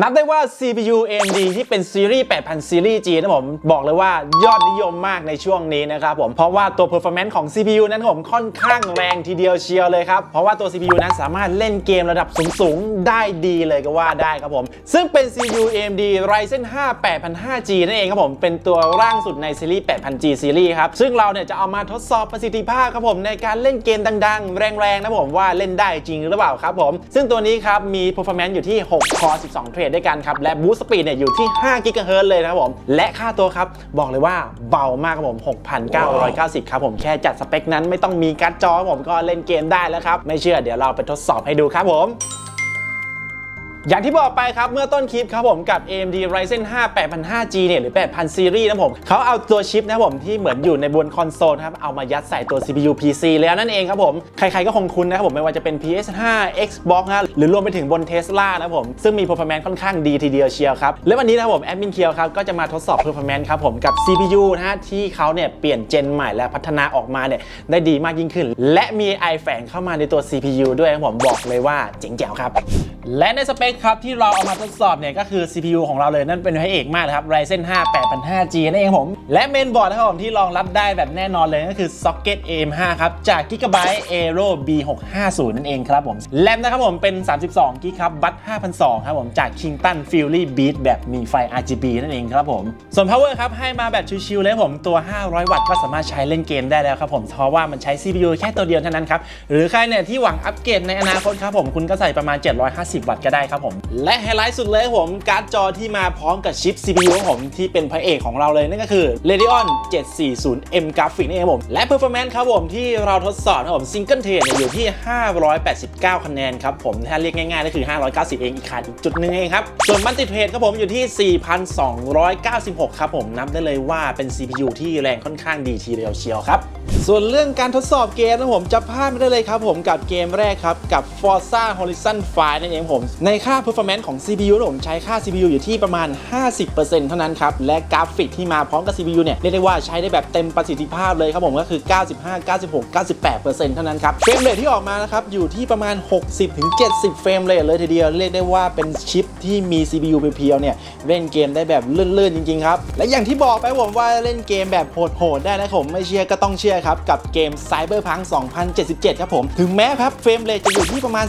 นับได้ว่า CPU AMD ที่เป็นซีรีส์ 8000 ซีรีส์ G นะผม บอกเลยว่ายอดนิยมมากในช่วงนี้นะครับผม เพราะว่าตัว performance ของ CPU นั้นผมค่อนข้างแรงทีเดียวเชียวเลยครับ เพราะว่าตัว CPU นั้นสามารถเล่นเกมระดับสูงๆ ได้ดีเลยก็ว่าได้ครับผม ซึ่งเป็น CPU AMD Ryzen 5 8005G นั่นเองครับผม เป็นตัวร่างสุดในซีรีส์ 8000G ซีรีส์ครับ ซึ่งเราเนี่ยจะเอามาทดสอบประสิทธิภาพครับผมในการเล่นเกมดังๆ แรงๆนะผมว่าเล่นได้จริงหรือเปล่าครับผม ซึ่งตัวนี้ครับมี performance อยู่ที่ 6 core 12เรดด้วยกันครับ และบูสต์สปีดเนี่ยอยู่ที่5กิกะเลยนะครับผม และค่าตัวครับ บอกเลยว่าเบามากครับผม 6,990 ครับผมแค่จัดสเปคนั้นไม่ต้องมีการ์ดจอผมก็เล่นเกมได้แล้วครับ ไม่เชื่อเดี๋ยวเราไปทดสอบให้ดูครับผม อย่างที่บอกไปครับ เมื่อต้นคลิปครับผมกับ AMD Ryzen 5 8005G เนี่ยหรือ 8000 ซีรีส์นะผมเขาเอาตัวชิปนะผมที่เหมือนอยู่ในบนคอนโซลครับเอามายัดใส่ตัว CPU PC แล้วนั่นเองครับผม ใครๆก็คงคุ้นนะครับผมไม่ว่าจะเป็น PS5 Xbox นะหรือรวมไปถึงบน Tesla นะผมซึ่งมี performance ค่อนข้างดีทีเดียวเชียวครับและวันนี้นะผมแอดมินเคียวครับก็จะมาทดสอบ performance ครับผมกับ CPU นะฮะที่เขาเนี่ยเปลี่ยนเจนใหม่และพัฒนาออกมาเนี่ยได้ดีมากยิ่งขึ้น และมี AI แฝงเข้ามาในตัว CPU ด้วยครับผมบอกเลยว่าเจ๋งแจ๋วครับ และในสเปคครับที่เราเอามาทดสอบเนี่ยก็คือ CPU ของเราเลยนั่นเป็นพระเอกมากครับ Ryzen 5 8005G นั่นเองผม และเมนบอร์ดนะครับผมที่รองรับได้แบบแน่นอนเลยก็คือ Socket AM5 ครับจาก Gigabyte Aero B650 นั่นเองครับผมแรมนะครับผมเป็น 32 g b ครับบัต5,200ครับผมจาก Kingston Fury Beat แบบมีไฟ RGB นั่นเองครับผม ส่วน power ครับให้มาแบบชิวๆเลยผมตัว 500 วัตต์ก็สามารถใช้เล่นเกมได้แล้วครับผมเพราะว่ามันใช้ CPU แค่ตัวเดียวเท่านั้นครับหรือใครเนี่ยที่หวังอัปเกรดในอนาคตครับผมคุณก็ใส่ประมาณ 750วัตต์ก็ได้ครับผม และไฮไลท์สุดเลยผมการ์ดจอที่มาพร้อมกับชิป CPU ของผมที่เป็นพระเอกของเราเลยนั่นก็คือ Radeon 740M Graphics นี่เองผม และ performance ครับผมที่เราทดสอบครับผม Single Thread เนี่ยอยู่ที่ 589 คะแนนครับผมถ้าเรียกง่ายๆก็คือ 590 เองอีกขาดอีกจุดหนึงเองครับส่วน Multi Thread ครับผมอยู่ที่ 4,296 ครับผมนับได้เลยว่าเป็น CPU ที่แรงค่อนข้างดีทีเดียวเชียวครับส่วนเรื่องการทดสอบเกมนะผมจะพลาดไม่ได้เลยครับผมกับเกมแรกครับกับ Forza Horizon 5นั่นเองผม ในค่า performance ของ CPU ผมใช้ค่า CPU อยู่ที่ประมาณ 50%เท่านั้นครับ และกราฟิกที่มาพร้อมกับ CPU เนี่ยเรียกได้ว่าใช้ได้แบบเต็มประสิทธิภาพเลยครับผมก็คือ 95 96 98%เท่านั้นครับเฟรมเรทที่ออกมานะครับอยู่ที่ประมาณ 60-70 เฟรมเรทเลยทีเดียวเรียกได้ว่าเป็นชิปที่มี CPU เพียวๆเนี่ยเล่นเกมได้แบบลื่นๆจริงๆครับและอย่างที่บอกไปผมว่าเล่นเกมแบบโหดๆได้นะผมไม่เชื่อก็ต้องเชื่อครับกับเกม Cyberpunk 2077 ครับผมถึงแม้ครับเฟรมเรทจะอยู่ที่ประมาณ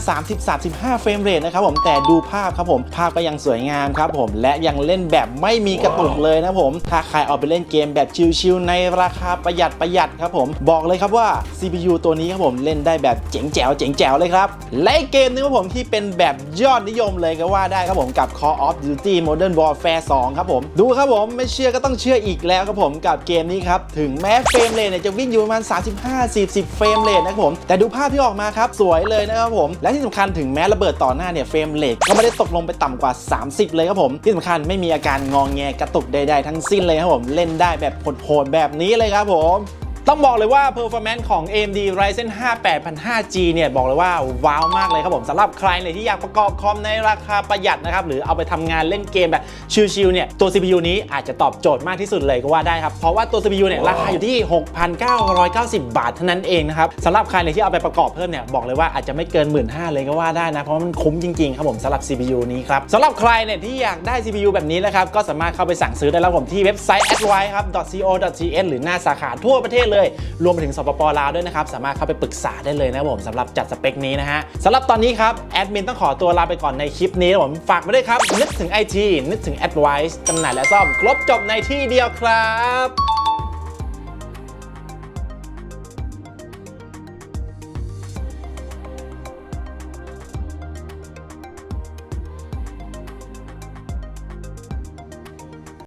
30-35 เฟรมเรทนะครับผมแต่ดูภาพครับผมภาพก็ยังสวยงามครับผมและยังเล่นแบบไม่มีกระตุกเลยนะผมถ้าใครเอาไปเล่นเกมแบบชิลๆในราคาประหยัดประหยัดครับผมบอกเลยครับว่า CPU ตัวนี้ครับผมเล่นได้แบบเจ๋งแจ๋วเจ๋งแจ๋วเลยครับและเกมนึงครับผมที่เป็นแบบยอดนิยมเลยก็ว่าได้ครับผมกับ Call of Duty Modern Warfare 2 ครับผม ดูครับผมไม่เชื่อก็ต้องเชื่ออีกแล้วครับผมกับเกมนี้ครับ ถึงแม้เฟรมเรทเนี่ยจะวิ่งอยู่ประมาณ 35-40 เฟรมเรทนะครับผม แต่ดูภาพที่ออกมาครับ สวยเลยนะครับผม และที่สำคัญถึงแม้ระเบิดต่อหน้าเนี่ยเฟรมเลทก็ไม่ได้ตกลงไปต่ำกว่า 30 เลยครับผม ที่สำคัญไม่มีอาการงองแงกระตุกใดๆทั้งสิ้นเลยครับผมเล่นได้แบบโหดๆแบบนี้เลยครับผม ต้องบอกเลยว่า performance ของ AMD Ryzen 5 8005G เนี่ย บอกเลยว่า ว้าวมากเลยครับผมสำหรับใครเนี่ยที่อยากประกอบคอมในราคาประหยัดนะครับ หรือเอาไปทำงานเล่นเกมแบบชิลๆเนี่ย ตัว CPU นี้อาจจะตอบโจทย์มากที่สุดเลยก็ว่าได้ครับ เพราะว่าตัว CPU เนี่ย ราคาอยู่ที่ 6,990 บาทเท่านั้นเองนะครับสำหรับใครเนี่ยที่เอาไปประกอบเพิ่มเนี่ยบอกเลยว่าอาจจะไม่เกิน 1 5ื่นเลยก็ว่าได้นะเพราะมันคุ้มจริงๆครับผมสำหรับ CPU นี้ครับสำหรับใครเนี่ยที่อยากได้ CPU แบบนี้นะครับก็สามารถเข้าไปสั่งซื้อได้แล้วผมที่เว็บไซต์ advice ครับ .co.th หรือหน้าสาขาทั่วประเทศเลย รวมไปถึงสปปลาวด้วยนะครับ สามารถเข้าไปปรึกษาได้เลยนะครับผมสำหรับจัดสเปคนี้นะฮะสำหรับตอนนี้ครับแอดมินต้องขอตัวลาไปก่อนในคลิปนี้ผมฝากไว้ด้วยครับนึกถึง IT นึกถึง Advice จำหน่ายและซ่อมครบจบในที่เดียวครับ